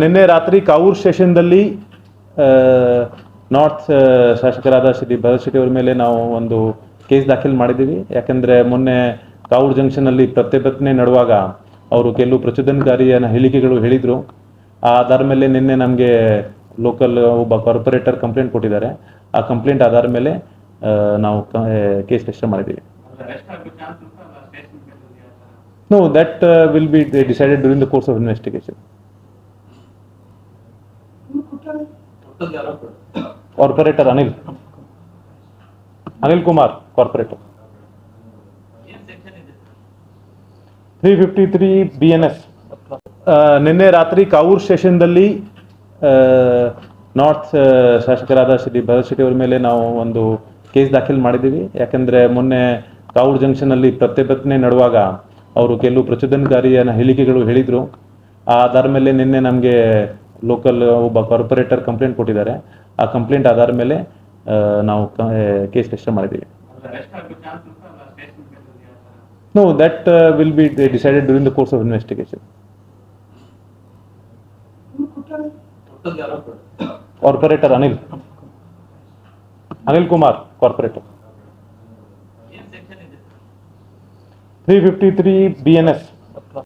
ನಿನ್ನೆ ರಾತ್ರಿ ಕಾವೂರ್ ಸ್ಟೇಷನ್ದಲ್ಲಿ ನಾರ್ತ್ ಶಾಸಕರಾದ ಶ್ರೀ ಭರತ್ ಶೆಟ್ಟಿ ಅವರ ಮೇಲೆ ನಾವು ಒಂದು ಕೇಸ್ ದಾಖಲು ಮಾಡಿದ್ದೀವಿ. ಯಾಕಂದ್ರೆ ಮೊನ್ನೆ ಕಾವೂರ್ ಜಂಕ್ಷನ್ ಅಲ್ಲಿ ಪ್ರತಿಭಟನೆ ನಡುವಾಗ ಅವರು ಕೆಲವು ಪ್ರಚೋದನಕಾರಿಯ ಹೇಳಿಕೆಗಳು ಹೇಳಿದರು. ಆ ಆಧಾರ ಮೇಲೆ ನಿನ್ನೆ ನಮಗೆ ಲೋಕಲ್ ಒಬ್ಬ ಕಾರ್ಪೊರೇಟರ್ ಕಂಪ್ಲೇಂಟ್ ಕೊಟ್ಟಿದ್ದಾರೆ. ಆ ಕಂಪ್ಲೇಂಟ್ ಆಧಾರ ಮೇಲೆ ನಾವು ಕೇಸ್ ರಿಜಿಸ್ಟರ್ ಮಾಡಿದ್ದೀವಿ. No that will be decided during the course of investigation corporator Anil Anil Kumar corporator three fifty three B N S ನಿನ್ನೆ ರಾತ್ರಿ ಕಾವೂರ್ ಸ್ಟೇಷನ್ದಲ್ಲಿ ನಾರ್ತ್ ಶಾಸಕರಾದ ಶ್ರೀ ಭರತ್ ಶೆಟ್ಟಿ ಅವರ ಮೇಲೆ ನಾವು ಒಂದು ಕೇಸ್ ದಾಖಲು ಮಾಡಿದ್ದೀವಿ. ಯಾಕಂದ್ರೆ ಮೊನ್ನೆ ಕಾವೂರ್ ಜಂಕ್ಷನ್ನಲ್ಲಿ ಪ್ರತಿಭಟನೆ ನಡುವಾಗ ಅವರು ಕೆಲವು ಪ್ರಚೋದನಕಾರಿಯ ಹೇಳಿಕೆಗಳು ಹೇಳಿದರು. ಆಧಾರ ಮೇಲೆ ನಿನ್ನೆ ನಮಗೆ ಲೋಕಲ್ ಒಬ್ಬ ಕಾರ್ಪೊರೇಟರ್ ಕಂಪ್ಲೇಂಟ್ ಕೊಟ್ಟಿದ್ದಾರೆ. ಆ ಕಂಪ್ಲೇಂಟ್ ಆಧಾರ ಮೇಲೆ ಆ, ನಾವು ಕೇಸ್ ರಿಜಿಸ್ಟರ್ ಮಾಡಿದ್ದೀವಿ. No that will be decided during the course of investigation corporator Anil Anil Kumar corporator three fifty three B N S